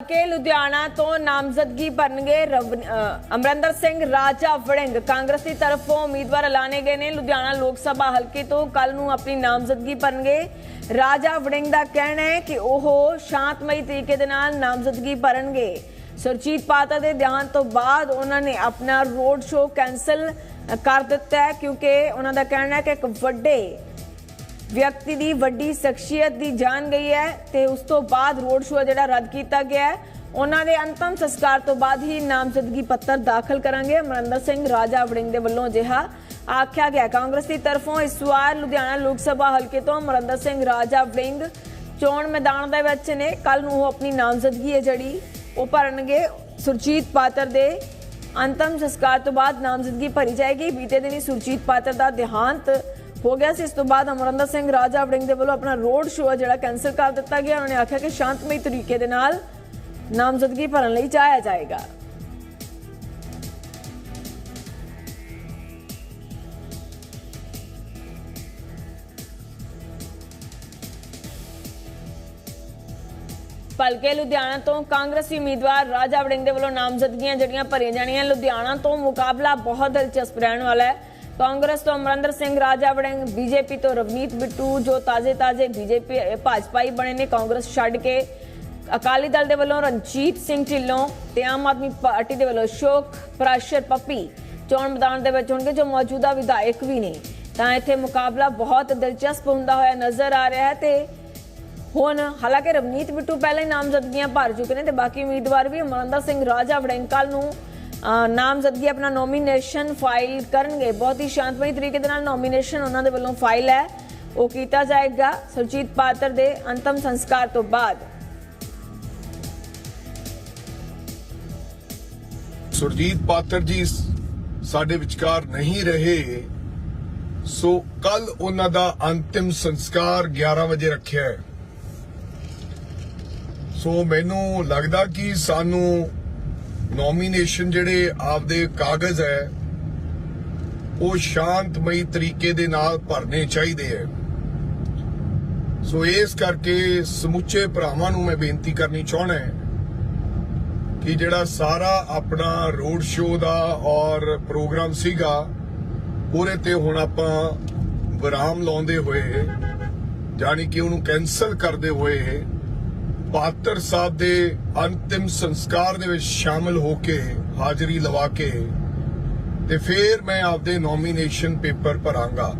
ਕੇ ਲੁਧਿਆਣਾ ਤੋਂ ਨਾਮਜ਼ਦਗੀ ਭਰਨਗੇ ਅਮਰਿੰਦਰ ਸਿੰਘ, ਰਾਜਾ ਵੜਿੰਗ। ਕਾਂਗਰਸ ਤਰਫੋਂ ਉਮੀਦਵਾਰ ਐਲਾਨੇ ਗਏ ਨੇ ਲੁਧਿਆਣਾ ਲੋਕ ਸਭਾ ਹਲਕੇ ਤੋਂ। ਕੱਲ ਨੂੰ ਆਪਣੀ ਨਾਮਜ਼ਦਗੀ ਭਰਨਗੇ। ਰਾਜਾ ਵੜਿੰਗ ਦਾ ਕਹਿਣਾ ਹੈ ਕਿ ਉਹ ਸ਼ਾਂਤਮਈ ਤਰੀਕੇ ਦੇ ਨਾਲ ਨਾਮਜ਼ਦਗੀ ਭਰਨਗੇ। ਸੁਰਜੀਤ ਪਾਤਾ ਦੇ ਦੇਹਾਂਤ ਤੋਂ ਬਾਅਦ ਉਹਨਾਂ ਨੇ ਆਪਣਾ ਰੋਡ ਸ਼ੋਅ ਕੈਨਸਲ ਕਰ ਦਿੱਤਾ ਹੈ, ਕਿਉਂਕਿ ਉਹਨਾਂ ਦਾ ਕਹਿਣਾ ਹੈ ਕਿ ਇੱਕ ਵੱਡੇ ਵਿਅਕਤੀ ਦੀ ਵੱਡੀ ਸ਼ਖਸੀਅਤ ਦੀ ਜਾਨ ਗਈ ਹੈ ਤੇ ਉਸ ਤੋਂ ਬਾਅਦ ਰੋਡ ਸ਼ੋਅ ਜਿਹੜਾ ਰੱਦ ਕੀਤਾ ਗਿਆ ਹੈ। ਉਹਨਾਂ ਦੇ ਅੰਤਮ ਸੰਸਕਾਰ ਤੋਂ ਬਾਅਦ ਹੀ ਨਾਮਜ਼ਦਗੀ ਪੱਤਰ ਦਾਖਲ ਕਰਾਂਗੇ। ਅਮਰਿੰਦਰ ਸਿੰਘ, ਰਾਜਾ ਵੜਿੰਗ ਦੇ ਵੱਲੋਂ ਅਜਿਹਾ ਆਖਿਆ ਗਿਆ। ਕਾਂਗਰਸ ਦੀ ਤਰਫੋਂ ਇਸ ਵਾਰ ਲੁਧਿਆਣਾ ਲੋਕ ਸਭਾ ਹਲਕੇ ਤੋਂ ਅਮਰਿੰਦਰ ਸਿੰਘ, ਰਾਜਾ ਵੜਿੰਗ ਚੋਣ ਮੈਦਾਨ ਦੇ ਵਿੱਚ ਨੇ। ਕੱਲ ਨੂੰ ਉਹ ਆਪਣੀ ਨਾਮਜ਼ਦਗੀ ਹੈ ਜਿਹੜੀ ਉਹ ਭਰਨਗੇ। ਸੁਰਜੀਤ ਪਾਤਰ ਦੇ ਅੰਤਮ ਸੰਸਕਾਰ ਤੋਂ ਬਾਅਦ ਨਾਮਜ਼ਦਗੀ ਭਰੀ ਜਾਏਗੀ। ਬੀਤੇ ਦਿਨੀ ਸੁਰਜੀਤ ਪਾਤਰ ਦਾ ਦੇਹਾਂਤ ਹੋ ਗਿਆ ਸੀ। ਇਸ ਤੋਂ ਬਾਅਦ ਅਮਰਿੰਦਰ ਸਿੰਘ ਰਾਜਾ ਵੜਿੰਗ ਦੇ ਵੱਲੋਂ ਆਪਣਾ ਰੋਡ ਸ਼ੋਅ ਜਿਹੜਾ ਕੈਨਸਲ ਕਰ ਦਿੱਤਾ ਗਿਆ। ਉਹਨਾਂ ਨੇ ਆਖਿਆ ਕਿ ਸ਼ਾਂਤਮਈ ਤਰੀਕੇ ਦੇ ਨਾਲ ਨਾਮਜ਼ਦਗੀ ਭਰਨ ਲਈ ਜਾਇਆ ਜਾਏਗਾ। ਭਲਕੇ ਲੁਧਿਆਣਾ ਤੋਂ ਕਾਂਗਰਸੀ ਉਮੀਦਵਾਰ ਰਾਜਾ ਵੜਿੰਗ ਦੇ ਵੱਲੋਂ ਨਾਮਜ਼ਦਗੀਆਂ ਜਿਹੜੀਆਂ ਭਰੀਆਂ ਜਾਣੀਆਂ, ਲੁਧਿਆਣਾ ਤੋਂ ਮੁਕਾਬਲਾ ਬਹੁਤ ਦਿਲਚਸਪ ਰਹਿਣ ਵਾਲਾ ਹੈ। ਕਾਂਗਰਸ ਤੋਂ ਅਮਰਿੰਦਰ ਸਿੰਘ ਰਾਜਾ ਵੜਿੰਗ ਬੀਜੇਪੀ ਤੋਂ ਰਵਨੀਤ ਬਿੱਟੂ, ਜੋ ਤਾਜ਼ੇ-ਤਾਜ਼ੇ ਬੀਜੇਪੀ ਭਾਜਪਾਈ ਬਣੇ ਨੇ, ਕਾਂਗਰਸ ਛੱਡ ਕੇ। ਅਕਾਲੀ ਦਲ ਦੇ ਵੱਲੋਂ ਰਣਜੀਤ ਸਿੰਘ ਢਿੱਲੋਂ ਤੇ ਆਮ ਆਦਮੀ ਪਾਰਟੀ ਦੇ ਵੱਲੋਂ ਅਸ਼ੋਕ ਪ੍ਰਾਸ਼ਰ ਪੱਪੀ ਚੋਣ ਮੈਦਾਨ ਦੇ ਵਿੱਚ ਹੋਣਗੇ, ਜੋ ਮੌਜੂਦਾ ਵਿਧਾਇਕ ਵੀ ਨੇ। ਤਾਂ ਇੱਥੇ ਮੁਕਾਬਲਾ ਬਹੁਤ ਦਿਲਚਸਪ ਹੁੰਦਾ ਹੋਇਆ ਨਜ਼ਰ ਆ ਰਿਹਾ ਹੈ ਤੇ ਹੁਣ ਹਾਲਾਂਕਿ ਰਵਨੀਤ ਬਿੱਟੂ ਪਹਿਲਾਂ ਹੀ ਨਾਮਜ਼ਦਗੀਆਂ ਭਰ ਚੁੱਕੇ ਨੇ ਤੇ ਬਾਕੀ ਉਮੀਦਵਾਰ ਵੀ ਅਮਰਿੰਦਰ ਸਿੰਘ ਰਾਜਾ ਵੜੈਂਕਲ ਨੂੰ ਨਾਮਜ਼ਦਗੀ ਆਪਣਾ ਨੋਮੀਨੇਸ਼ਨ ਫਾਈਲ ਕਰਨਗੇ। ਬਹੁਤ ਹੀ ਸ਼ਾਂਤਮਈ ਤਰੀਕੇ ਦੇ ਨਾਲ ਨੋਮੀਨੇਸ਼ਨ ਉਹਨਾਂ ਦੇ ਵੱਲੋਂ ਫਾਈਲ ਹੈ। ਉਹ ਕੀਤਾ ਜਾਏਗਾ ਸੁਰਜੀਤ ਪਾਤਰ ਦੇ ਅੰਤਮ ਸੰਸਕਾਰ ਤੋਂ ਬਾਅਦ। ਸੁਰਜੀਤ ਪਾਤਰ ਜੀ ਸਾਡੇ ਵਿਚਕਾਰ ਨਹੀਂ ਰਹੇ। ਸੋ ਕੱਲ ਉਹਨਾਂ ਦਾ ਅੰਤਿਮ ਸੰਸਕਾਰ 11 ਵਜੇ ਰੱਖਿਆ ਹੈ। ਸੋ ਮੈਨੂੰ ਲੱਗਦਾ ਕਿ ਸਾਨੂੰ ਨੋਮੀਨੇਸ਼ਨ ਜਿਹੜੇ ਆਪਦੇ ਕਾਗਜ਼ ਹੈ, ਉਹ ਸ਼ਾਂਤਮਈ ਤਰੀਕੇ ਦੇ ਨਾਲ ਭਰਨੇ ਚਾਹੀਦੇ ਹੈ। ਸੋ ਇਸ ਕਰਕੇ ਸਮੁੱਚੇ ਭਰਾਵਾਂ ਨੂੰ ਮੈਂ ਬੇਨਤੀ ਕਰਨੀ ਚਾਹਣਾ ਹੈ ਕਿ ਜਿਹੜਾ ਸਾਰਾ ਆਪਣਾ ਰੋਡ ਸ਼ੋਅ ਦਾ ਔਰ ਪ੍ਰੋਗਰਾਮ ਸੀਗਾ, ਉਹਦੇ ਤੇ ਹੁਣ ਆਪਾਂ ਵਿਰਾਮ ਲਾਉਂਦੇ ਹੋਏ ਜਾਨੀ ਕਿ ਉਹਨੂੰ ਕੈਨਸਲ ਕਰਦੇ ਹੋਏ ਪਾਤਰ ਸਾਹਿਬ ਦੇ ਅੰਤਿਮ ਸੰਸਕਾਰ ਦੇ ਵਿੱਚ ਸ਼ਾਮਲ ਹੋ ਕੇ, ਹਾਜ਼ਰੀ ਲਵਾ ਕੇ, ਤੇ ਫਿਰ ਮੈਂ ਆਪਦੇ ਨੋਮੀਨੇਸ਼ਨ ਪੇਪਰ ਭਰਾਂਗਾ।